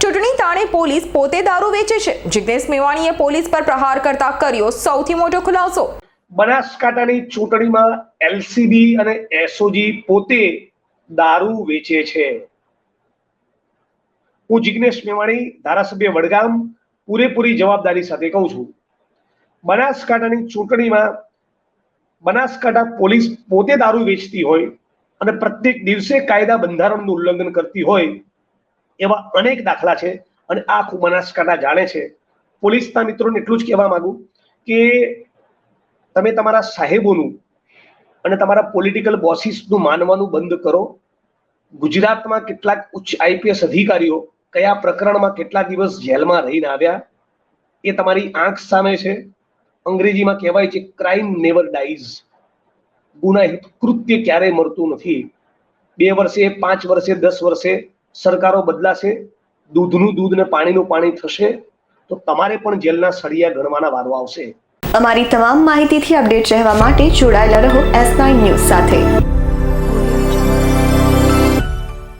ચૂંટણી તાણે પોલીસ પોતે દારૂ વેચે છે. જિગ્નેશ મેવાણીએ પોલીસ પર પ્રહાર કરતા કર્યો. સૌથી મોટો ખુલાસો. બનાસકાંઠાની ચૂંટણીમાં એલસીબી અને એસઓજી પોતે દારૂ વેચે છે. હું જિગ્નેશ મેવાણી, ધારાસભ્ય વડગામ, પૂરેપૂરી જવાબદારી સાથે કહું છું. બનાસકાંઠાની ચૂંટણીમાં બનાસકાંઠા પોલીસ પોતે દારૂ વેચતી હોય અને પ્રત્યેક દિવસે કાયદા બંધારણનું ઉલ્લંઘન કરતી હોય એવા અનેક દાખલા છે અને આ આખું બનાસકાંઠા જાણે છે. પોલીસના મિત્રોને એટલું જ કહેવા માંગુ કે તમે તમારા સાહેબોનું અને તમારા પોલિટિકલ બોસીસનું માનવાનું બંધ કરો. ગુજરાતમાં કેટલાક ઉચ્ચ આઈપીએસ અધિકારીઓ કયા પ્રકરણમાં કેટલા દિવસ જેલમાં રહીને આવ્યા એ તમારી આંખ સામે છે. અંગ્રેજીમાં કહેવાય છે ક્રાઇમ નેવર ડાઈઝ ગુનાહિત કૃત્ય ક્યારેય મરતું નથી. બે વર્ષે, પાંચ વર્ષે, દસ વર્ષે સરકારો બદલાશે, દૂધનું દૂધ ને પાણીનું પાણી થશે, તો તમારે પણ જેલના સળિયા ગણવાના વારો આવશે. અમારી તમામ માહિતીથી અપડેટ રહેવા માટે જોડાયેલા રહો એસ નાઇન ન્યૂઝ સાથે.